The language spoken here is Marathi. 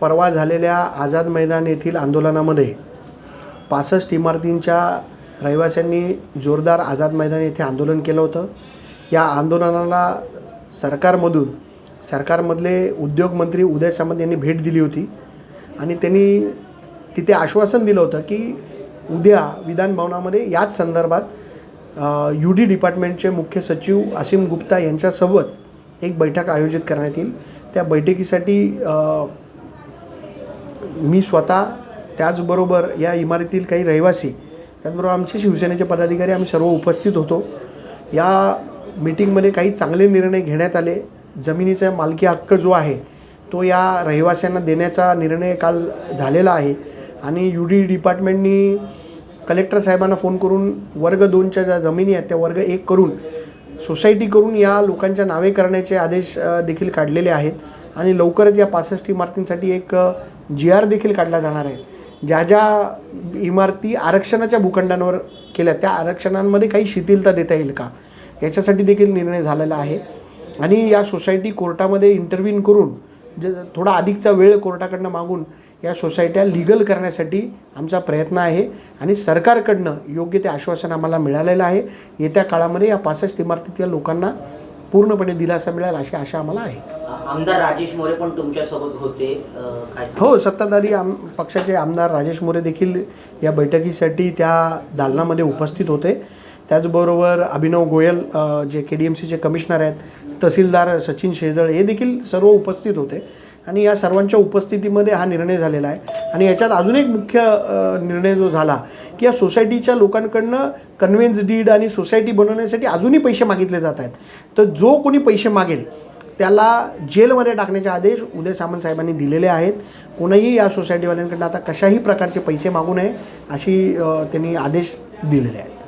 परवा झालेल्या आझाद मैदान येथील आंदोलनामध्ये पासष्ट इमारतींच्या रहिवाशांनी जोरदार आझाद मैदान येथे आंदोलन केलं होतं. या आंदोलनाला सरकारमधून सरकारमधले उद्योगमंत्री उदय सामंत यांनी भेट दिली होती आणि त्यांनी तिथे आश्वासन दिलं होतं की उद्या विधानभवनामध्ये याच संदर्भात यू डी डिपार्टमेंटचे मुख्य सचिव असीम गुप्ता यांच्यासोबत एक बैठक आयोजित करण्यात येईल. त्या बैठकीसाठी मी स्वतः त्याचबरोबर या इमारतीतील काही रहिवासी त्याचबरोबर आमचे शिवसेनेचे पदाधिकारी आम्ही सर्व उपस्थित होतो. या मीटिंगमध्ये काही चांगले निर्णय घेण्यात आले. जमिनीचा मालकी हक्क जो आहे तो या रहिवाशांना देण्याचा निर्णय काल झालेला आहे आणि यू डी डिपार्टमेंटनी कलेक्टर साहेबांना फोन करून वर्ग दोनच्या ज्या जमिनी आहेत त्या वर्ग एक करून सोसायटी करून या लोकांच्या नावे करण्याचे आदेश देखील काढलेले आहेत. आणि लवकरच या पासष्ट इमारतींसाठी एक जी आर देखील काढला जाणार आहे ज्या ज्या इमारती आरक्षणाच्या भूखंडांवर केल्या त्या आरक्षणांमध्ये काही शिथिलता देता येईल का? याच्यासाठी देखील निर्णय झालेला आहे. आणि या सोसायटी कोर्टामध्ये इंटरव्हीन करून ज थोडा अधिकचा वेळ कोर्टाकडनं मागून या सोसायट्या लिगल करण्यासाठी आमचा प्रयत्न आहे. आणि सरकारकडनं योग्य ते आश्वासन आम्हाला मिळालेलं आहे. येत्या काळामध्ये या पासष्ट इमारतीतल्या लोकांना पूर्णपणे दिलासा मिळेल अशी आशा आम्हाला आहे. आमदार राजेश मोरे पण तुमच्यासोबत होते काय? हो सत्ताधारी आम पक्षाचे आमदार राजेश मोरे देखील या बैठकीसाठी त्या दालनामध्ये उपस्थित होते. त्याचबरोबर Abhinav Goyal J K D M सीचे कमिशनर आहेत तहसीलदार सचिन शेजळ हे देखील सर्व उपस्थित होते. आणि या सर्वांच्या उपस्थितीमध्ये हा निर्णय झालेला आहे. आणि याच्यात अजून एक मुख्य निर्णय जो झाला की या सोसायटीच्या लोकांकडनं कन्व्हेन्स डीड आणि सोसायटी बनवण्यासाठी अजूनही पैसे मागितले जात आहेत. तर जो कोणी पैसे मागेल त्याला जेलमध्ये टाकण्याचे आदेश उदय सामंत साहेबांनी दिलेले आहेत. कोणीही या सोसायटीवाल्यांकडनं आता कशाही प्रकारचे पैसे मागू नये अशी त्यांनी आदेश दिलेले आहेत.